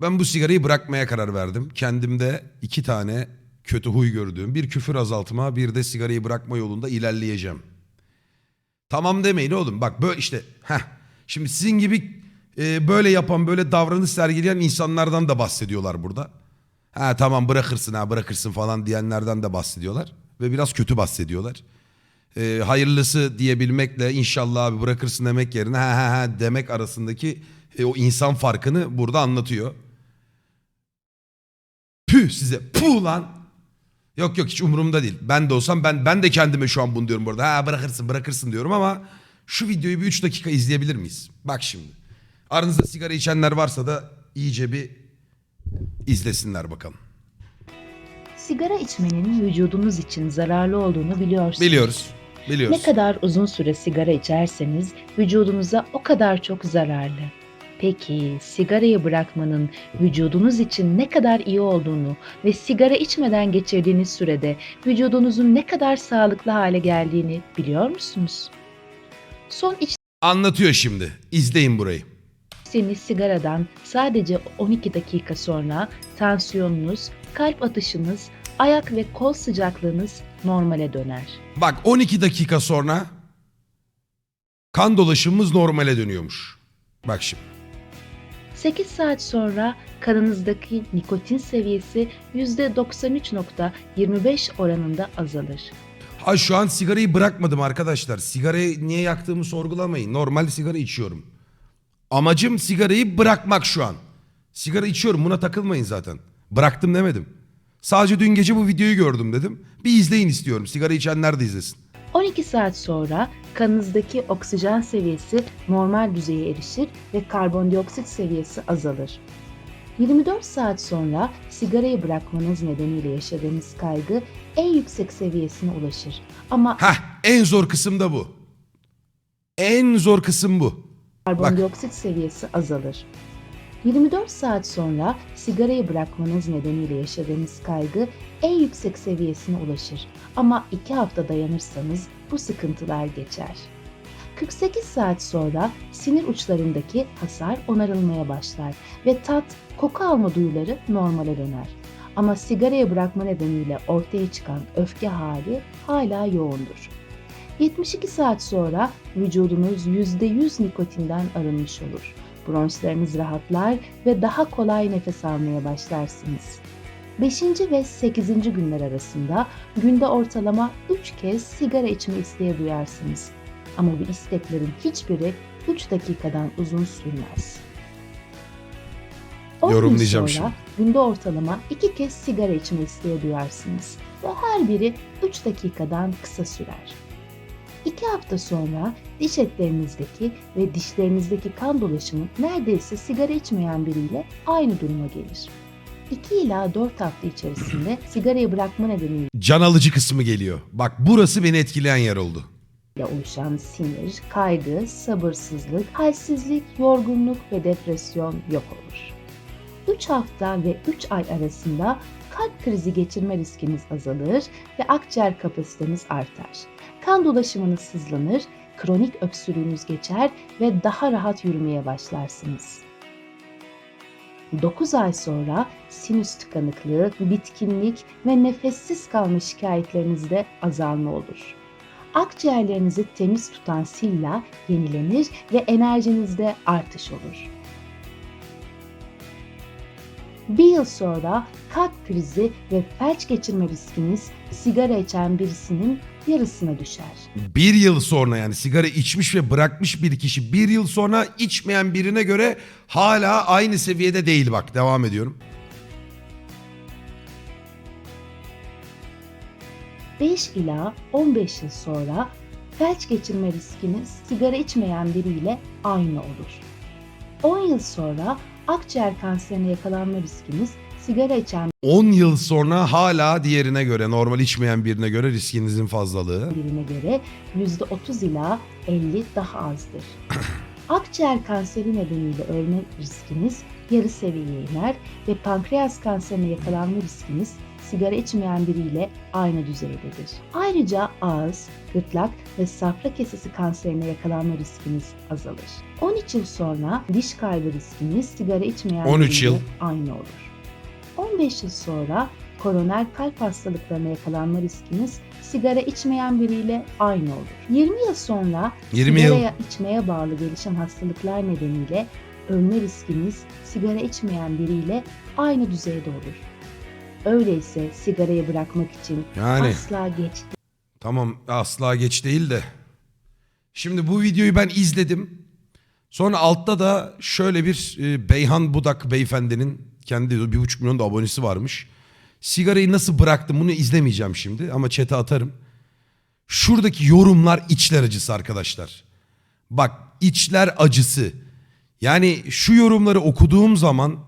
Ben bu sigarayı bırakmaya karar verdim. Kendimde iki tane kötü huy gördüğüm bir küfür azaltma bir de sigarayı bırakma yolunda ilerleyeceğim. Tamam demeyin oğlum bak böyle işte heh. Şimdi sizin gibi e, böyle yapan böyle davranış sergileyen insanlardan da bahsediyorlar burada. Ha tamam bırakırsın ha bırakırsın falan diyenlerden de bahsediyorlar. Ve biraz kötü bahsediyorlar. E, hayırlısı diyebilmekle inşallah abi bırakırsın demek yerine ha ha ha demek arasındaki e, o insan farkını burada anlatıyor. Püh size puh lan. Yok yok hiç umurumda değil. Ben de olsam ben ben de kendime şu an bunu diyorum burada. Ha bırakırsın bırakırsın diyorum ama şu videoyu bir 3 dakika izleyebilir miyiz? Bak şimdi. Aranızda sigara içenler varsa da iyice bir izlesinler bakalım. Sigara içmenin vücudunuz için zararlı olduğunu biliyorsunuz. Biliyoruz. Biliyoruz. Ne kadar uzun süre sigara içerseniz vücudunuza o kadar çok zararlı. Peki sigarayı bırakmanın vücudunuz için ne kadar iyi olduğunu ve sigara içmeden geçirdiğiniz sürede vücudunuzun ne kadar sağlıklı hale geldiğini biliyor musunuz? Son Anlatıyor şimdi. İzleyin burayı. içtiğiniz sigaradan sadece 12 dakika sonra tansiyonunuz, kalp atışınız, ayak ve kol sıcaklığınız normale döner. Bak 12 dakika sonra kan dolaşımımız normale dönüyormuş. Bak şimdi. 8 saat sonra kanınızdaki nikotin seviyesi %93.25 oranında azalır. Ha şu an sigarayı bırakmadım arkadaşlar. Sigarayı niye yaktığımı sorgulamayın. Normal sigara içiyorum. Amacım sigarayı bırakmak şu an. Sigara içiyorum buna takılmayın zaten. Bıraktım demedim. Sadece dün gece bu videoyu gördüm dedim. Bir izleyin istiyorum. Sigara içenler de izlesin. 12 saat sonra kanınızdaki oksijen seviyesi normal düzeye erişir ve karbondioksit seviyesi azalır. 24 saat sonra sigarayı bırakmanız nedeniyle yaşadığınız kaygı en yüksek seviyesine ulaşır. Ama Heh en zor kısım da bu. En zor kısım bu. karbondioksit seviyesi azalır. 24 saat sonra sigarayı bırakmanız nedeniyle yaşadığınız kaygı en yüksek seviyesine ulaşır. Ama 2 hafta dayanırsanız bu sıkıntılar geçer. 48 saat sonra sinir uçlarındaki hasar onarılmaya başlar ve tat, koku alma duyuları normale döner. Ama sigarayı bırakma nedeniyle ortaya çıkan öfke hali hala yoğundur. 72 saat sonra vücudunuz %100 nikotinden arınmış olur. Bronşlarınız rahatlar ve daha kolay nefes almaya başlarsınız. 5. ve 8. günler arasında günde ortalama 3 kez sigara içme isteği duyarsınız. Ama bu isteklerin hiçbiri 3 dakikadan uzun sürmez. 10 gün Yorumlayacağım sonra günde ortalama 2 kez sigara içme isteği duyarsınız ve her biri 3 dakikadan kısa sürer. 2 hafta sonra diş etlerinizdeki ve dişlerinizdeki kan dolaşımı neredeyse sigara içmeyen biriyle aynı duruma gelir. 2 ila 4 hafta içerisinde sigarayı bırakma nedeniyle Can alıcı kısmı geliyor. Bak burası beni etkileyen yer oldu. oluşan sinir, kaygı, sabırsızlık, halsizlik, yorgunluk ve depresyon yok olur. 3 hafta ve 3 ay arasında kalp krizi geçirme riskiniz azalır ve akciğer kapasiteniz artar. Kan dolaşımınız hızlanır, kronik öksürüğünüz geçer ve daha rahat yürümeye başlarsınız. 9 ay sonra sinüs tıkanıklığı, bitkinlik ve nefessiz kalma şikayetlerinizde azalma olur. Akciğerlerinizi temiz tutan silla yenilenir ve enerjinizde artış olur. Bir yıl sonra kalp krizi ve felç geçirme riskiniz sigara içen birisinin yarısına düşer. Bir yıl sonra yani sigara içmiş ve bırakmış bir kişi bir yıl sonra içmeyen birine göre hala aynı seviyede değil bak devam ediyorum. 5 ila 15 yıl sonra felç geçirme riskiniz sigara içmeyen biriyle aynı olur. 10 yıl sonra akciğer kanserine yakalanma riskiniz sigara içen 10 yıl sonra hala diğerine göre normal içmeyen birine göre riskinizin fazlalığı. birine göre %30 ila 50 daha azdır. Akciğer kanseri nedeniyle ölme riskiniz yarı seviyeye iner ve pankreas kanserine yakalanma riskiniz sigara içmeyen biriyle aynı düzeydedir. Ayrıca ağız, gırtlak ve safra kesesi kanserine yakalanma riskiniz azalır. 13 yıl sonra diş kaybı riskiniz sigara içmeyen 13 biriyle yıl. aynı olur. 15 yıl sonra koroner kalp hastalıklarına yakalanma riskiniz sigara içmeyen biriyle aynı olur. 20 yıl sonra 20 yıl. sigaraya içmeye bağlı gelişen hastalıklar nedeniyle ölme riskiniz sigara içmeyen biriyle aynı düzeyde olur. Öyleyse sigarayı bırakmak için Yani asla geç tamam asla geç değil de. Şimdi bu videoyu ben izledim. Sonra altta da şöyle bir e, Beyhan Budak beyefendinin kendi bir buçuk milyon da abonesi varmış. Sigarayı nasıl bıraktım bunu izlemeyeceğim şimdi ama chat'e atarım. Şuradaki yorumlar içler acısı arkadaşlar. Bak içler acısı. Yani şu yorumları okuduğum zaman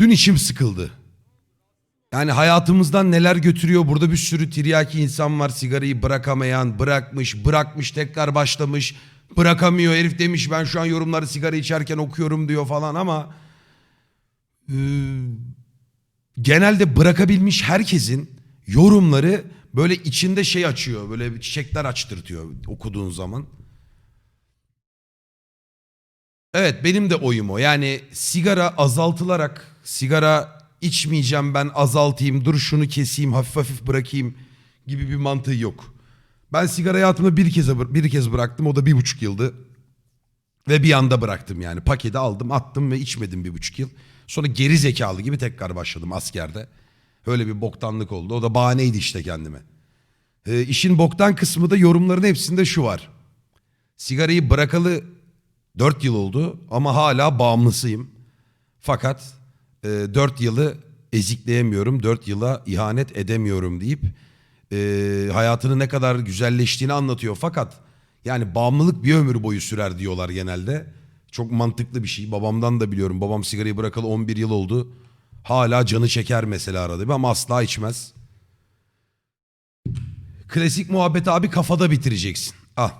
dün içim sıkıldı. Yani hayatımızdan neler götürüyor? Burada bir sürü tiryaki insan var. Sigarayı bırakamayan, bırakmış, bırakmış, tekrar başlamış. Bırakamıyor. Herif demiş ben şu an yorumları sigara içerken okuyorum diyor falan ama... e, genelde bırakabilmiş herkesin yorumları böyle içinde şey açıyor. Böyle çiçekler açtırtıyor okuduğun zaman. Evet benim de oyum o. Yani sigara azaltılarak sigara içmeyeceğim ben azaltayım dur şunu keseyim hafif hafif bırakayım gibi bir mantığı yok. Ben sigara hayatımda bir kez bir kez bıraktım o da bir buçuk yıldı. Ve bir anda bıraktım yani paketi aldım attım ve içmedim bir buçuk yıl. Sonra geri zekalı gibi tekrar başladım askerde. Öyle bir boktanlık oldu o da bahaneydi işte kendime. Ee, işin boktan kısmı da yorumların hepsinde şu var. Sigarayı bırakalı 4 yıl oldu ama hala bağımlısıyım. Fakat e, 4 yılı ezikleyemiyorum, 4 yıla ihanet edemiyorum deyip e, hayatının ne kadar güzelleştiğini anlatıyor. Fakat yani bağımlılık bir ömür boyu sürer diyorlar genelde. Çok mantıklı bir şey. Babamdan da biliyorum. Babam sigarayı bırakalı 11 yıl oldu. Hala canı çeker mesela arada ama asla içmez. Klasik muhabbet abi kafada bitireceksin. Ah.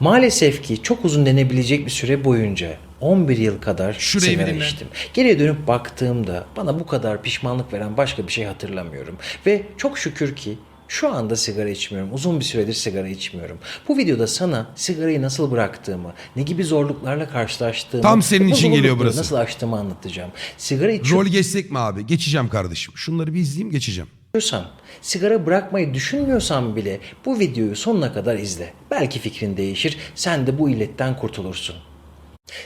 Maalesef ki çok uzun denebilecek bir süre boyunca 11 yıl kadar Şurayı sigara içtim. Geriye dönüp baktığımda bana bu kadar pişmanlık veren başka bir şey hatırlamıyorum. Ve çok şükür ki şu anda sigara içmiyorum. Uzun bir süredir sigara içmiyorum. Bu videoda sana sigarayı nasıl bıraktığımı, ne gibi zorluklarla karşılaştığımı, Tam senin bu için geliyor zorlukları burası. Nasıl aştığımı anlatacağım. Sigara içiyorum. Rol geçsek mi abi? Geçeceğim kardeşim. Şunları bir izleyeyim geçeceğim. Sigara bırakmayı düşünmüyorsan bile bu videoyu sonuna kadar izle. Belki fikrin değişir, sen de bu illetten kurtulursun.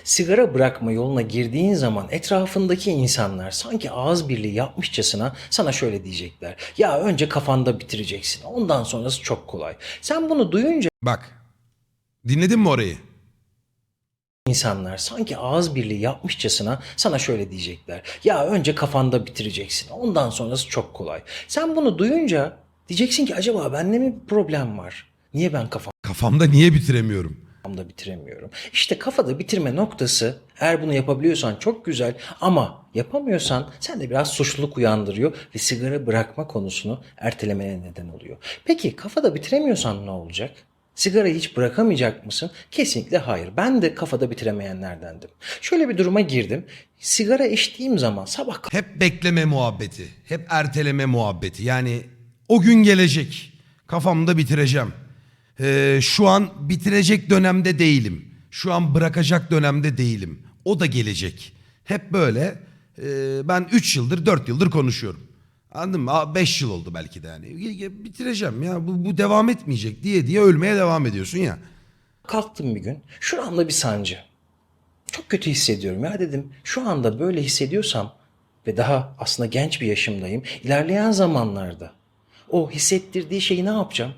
Sigara bırakma yoluna girdiğin zaman etrafındaki insanlar sanki ağız birliği yapmışçasına sana şöyle diyecekler. Ya önce kafanda bitireceksin, ondan sonrası çok kolay. Sen bunu duyunca Bak. Dinledin mi orayı? insanlar sanki ağız birliği yapmışçasına sana şöyle diyecekler. Ya önce kafanda bitireceksin. Ondan sonrası çok kolay. Sen bunu duyunca diyeceksin ki acaba bende mi bir problem var? Niye ben Kafamda niye bitiremiyorum? Kafamda bitiremiyorum? İşte kafada bitirme noktası eğer bunu yapabiliyorsan çok güzel ama yapamıyorsan sen de biraz suçluluk uyandırıyor ve sigara bırakma konusunu ertelemeye neden oluyor. Peki kafada bitiremiyorsan ne olacak? Sigarayı hiç bırakamayacak mısın? Kesinlikle hayır. Ben de kafada bitiremeyenlerdendim. Şöyle bir duruma girdim. Sigara içtiğim zaman sabah Hep bekleme muhabbeti. Hep erteleme muhabbeti. Yani o gün gelecek. Kafamda bitireceğim. Ee, şu an bitirecek dönemde değilim. Şu an bırakacak dönemde değilim. O da gelecek. Hep böyle. Ee, ben 3 yıldır 4 yıldır konuşuyorum. Anladın mı? 5 yıl oldu belki de yani. Bitireceğim ya. Bu, bu devam etmeyecek diye diye ölmeye devam ediyorsun ya. kalktım bir gün. Şuramda bir sancı. Çok kötü hissediyorum. Ya dedim şu anda böyle hissediyorsam ve daha aslında genç bir yaşımdayım. İlerleyen zamanlarda o hissettirdiği şeyi ne yapacağım?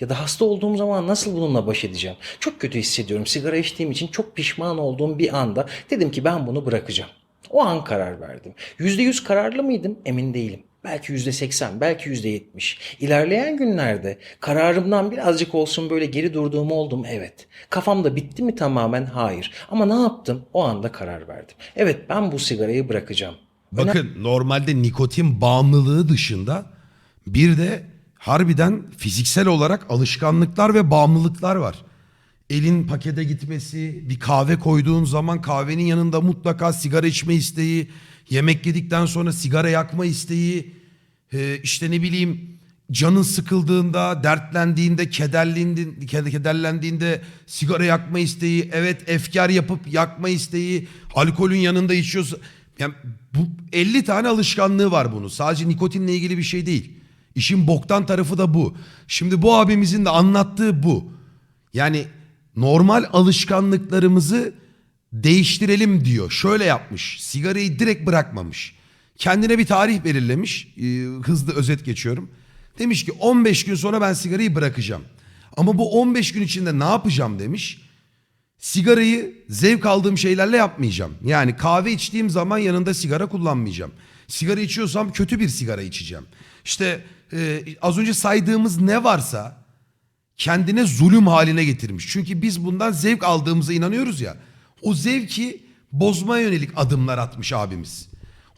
Ya da hasta olduğum zaman nasıl bununla baş edeceğim? Çok kötü hissediyorum. Sigara içtiğim için çok pişman olduğum bir anda dedim ki ben bunu bırakacağım. O an karar verdim. %100 kararlı mıydım? Emin değilim. Belki %80, belki %70. İlerleyen günlerde kararımdan birazcık olsun böyle geri durduğum oldum evet. Kafamda bitti mi tamamen? Hayır. Ama ne yaptım? O anda karar verdim. Evet ben bu sigarayı bırakacağım. Bakın normalde nikotin bağımlılığı dışında bir de harbiden fiziksel olarak alışkanlıklar ve bağımlılıklar var. elin pakete gitmesi, bir kahve koyduğun zaman kahvenin yanında mutlaka sigara içme isteği, yemek yedikten sonra sigara yakma isteği, e, işte ne bileyim canın sıkıldığında, dertlendiğinde, kederlendiğinde, ked- kederlendiğinde sigara yakma isteği, evet efkar yapıp yakma isteği, alkolün yanında içiyorsa yani bu 50 tane alışkanlığı var bunu. Sadece nikotinle ilgili bir şey değil. İşin boktan tarafı da bu. Şimdi bu abimizin de anlattığı bu. Yani normal alışkanlıklarımızı değiştirelim diyor. Şöyle yapmış. Sigarayı direkt bırakmamış. Kendine bir tarih belirlemiş. Ee, hızlı özet geçiyorum. Demiş ki 15 gün sonra ben sigarayı bırakacağım. Ama bu 15 gün içinde ne yapacağım demiş. Sigarayı zevk aldığım şeylerle yapmayacağım. Yani kahve içtiğim zaman yanında sigara kullanmayacağım. Sigara içiyorsam kötü bir sigara içeceğim. İşte e, az önce saydığımız ne varsa kendine zulüm haline getirmiş. Çünkü biz bundan zevk aldığımıza inanıyoruz ya. O zevki bozmaya yönelik adımlar atmış abimiz.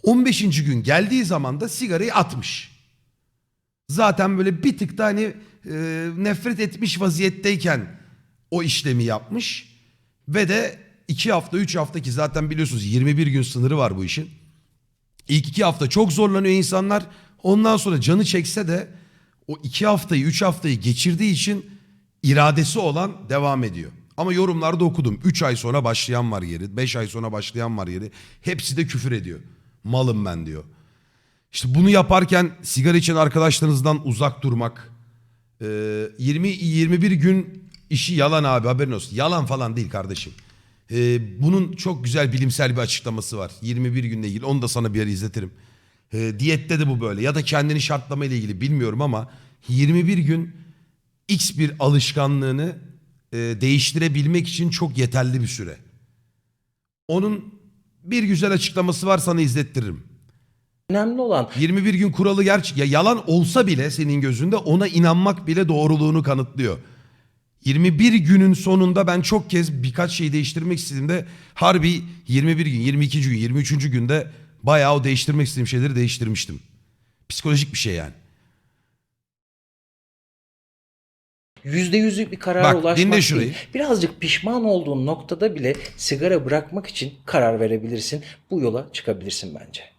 15. gün geldiği zaman da sigarayı atmış. Zaten böyle bir tık da hani e, nefret etmiş vaziyetteyken o işlemi yapmış. Ve de 2 hafta 3 hafta ki zaten biliyorsunuz 21 gün sınırı var bu işin. İlk iki hafta çok zorlanıyor insanlar. Ondan sonra canı çekse de o iki haftayı, üç haftayı geçirdiği için iradesi olan devam ediyor. Ama yorumlarda okudum. Üç ay sonra başlayan var yeri. Beş ay sonra başlayan var yeri. Hepsi de küfür ediyor. Malım ben diyor. İşte bunu yaparken sigara içen arkadaşlarınızdan uzak durmak. Ee, 20-21 gün işi yalan abi haberin olsun. Yalan falan değil kardeşim. Ee, bunun çok güzel bilimsel bir açıklaması var. 21 günle ilgili. Onu da sana bir ara izletirim. Ee, diyette de bu böyle. Ya da kendini şartlama ile ilgili bilmiyorum ama 21 gün X bir alışkanlığını e, değiştirebilmek için çok yeterli bir süre. Onun bir güzel açıklaması var sana izlettiririm. Önemli olan 21 gün kuralı gerçek ya yalan olsa bile senin gözünde ona inanmak bile doğruluğunu kanıtlıyor. 21 günün sonunda ben çok kez birkaç şey değiştirmek istediğimde harbi 21 gün, 22. gün, 23. günde bayağı o değiştirmek istediğim şeyleri değiştirmiştim. Psikolojik bir şey yani. yüzde yüzlük bir karara Bak, ulaşmak dinle değil. şurayı. Birazcık pişman olduğun noktada bile sigara bırakmak için karar verebilirsin. Bu yola çıkabilirsin bence.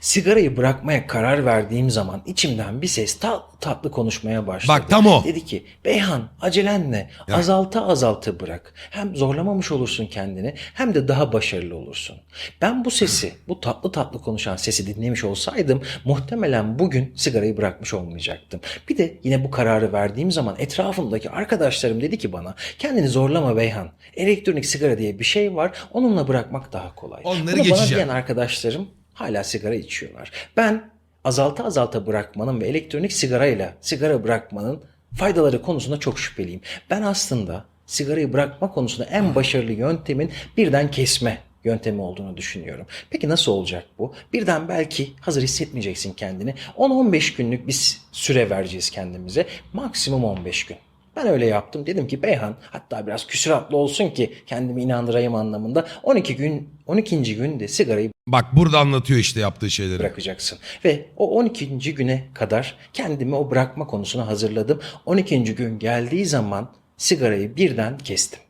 Sigarayı bırakmaya karar verdiğim zaman içimden bir ses tatlı tatlı konuşmaya başladı. Bak, tam o. Dedi ki Beyhan acelenle Ya. azalta azalta bırak. Hem zorlamamış olursun kendini hem de daha başarılı olursun. Ben bu sesi, bu tatlı tatlı konuşan sesi dinlemiş olsaydım muhtemelen bugün sigarayı bırakmış olmayacaktım. Bir de yine bu kararı verdiğim zaman etrafımdaki arkadaşlarım dedi ki bana kendini zorlama Beyhan. Elektronik sigara diye bir şey var onunla bırakmak daha kolay. Onları Bunu bana geçeceğim. diyen arkadaşlarım hala sigara içiyorlar. Ben azalta azalta bırakmanın ve elektronik sigarayla sigara bırakmanın faydaları konusunda çok şüpheliyim. Ben aslında sigarayı bırakma konusunda en başarılı yöntemin birden kesme yöntemi olduğunu düşünüyorum. Peki nasıl olacak bu? Birden belki hazır hissetmeyeceksin kendini. 10-15 günlük bir süre vereceğiz kendimize. Maksimum 15 gün. Ben öyle yaptım. Dedim ki Beyhan hatta biraz küsuratlı olsun ki kendimi inandırayım anlamında 12 gün 12. günde sigarayı Bak burada anlatıyor işte yaptığı şeyleri. bırakacaksın. Ve o 12. güne kadar kendimi o bırakma konusuna hazırladım. 12. gün geldiği zaman sigarayı birden kestim.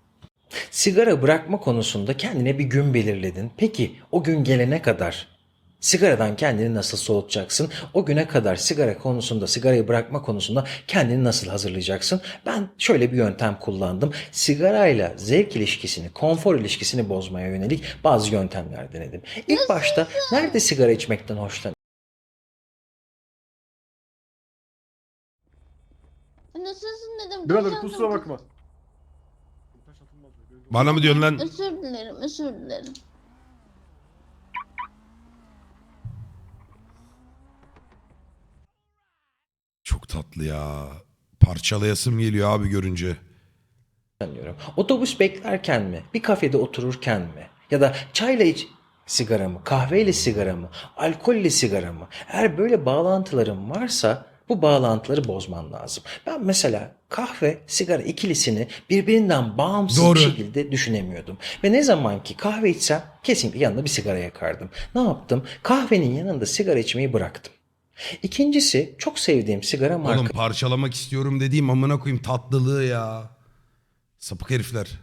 Sigara bırakma konusunda kendine bir gün belirledin. Peki o gün gelene kadar sigaradan kendini nasıl soğutacaksın? O güne kadar sigara konusunda, sigarayı bırakma konusunda kendini nasıl hazırlayacaksın? Ben şöyle bir yöntem kullandım. Sigarayla zevk ilişkisini, konfor ilişkisini bozmaya yönelik bazı yöntemler denedim. İlk başta nerede sigara içmekten hoşlanıyorsun? Nasılsın dedim. Birader kusura bakma. Bana mı diyorsun lan? Özür dilerim, özür dilerim. Çok tatlı ya. Parçalayasım geliyor abi görünce. sanıyorum. Otobüs beklerken mi? Bir kafede otururken mi? Ya da çayla iç sigara mı? Kahveyle sigara mı? Alkolle sigara mı? Eğer böyle bağlantıların varsa bu bağlantıları bozman lazım. Ben mesela kahve, sigara ikilisini birbirinden bağımsız Doğru. bir şekilde düşünemiyordum. Ve ne zaman ki kahve içsem kesinlikle yanında bir sigara yakardım. Ne yaptım? Kahvenin yanında sigara içmeyi bıraktım. İkincisi çok sevdiğim sigara Oğlum markası parçalamak istiyorum dediğim amına koyayım tatlılığı ya. Sapık herifler.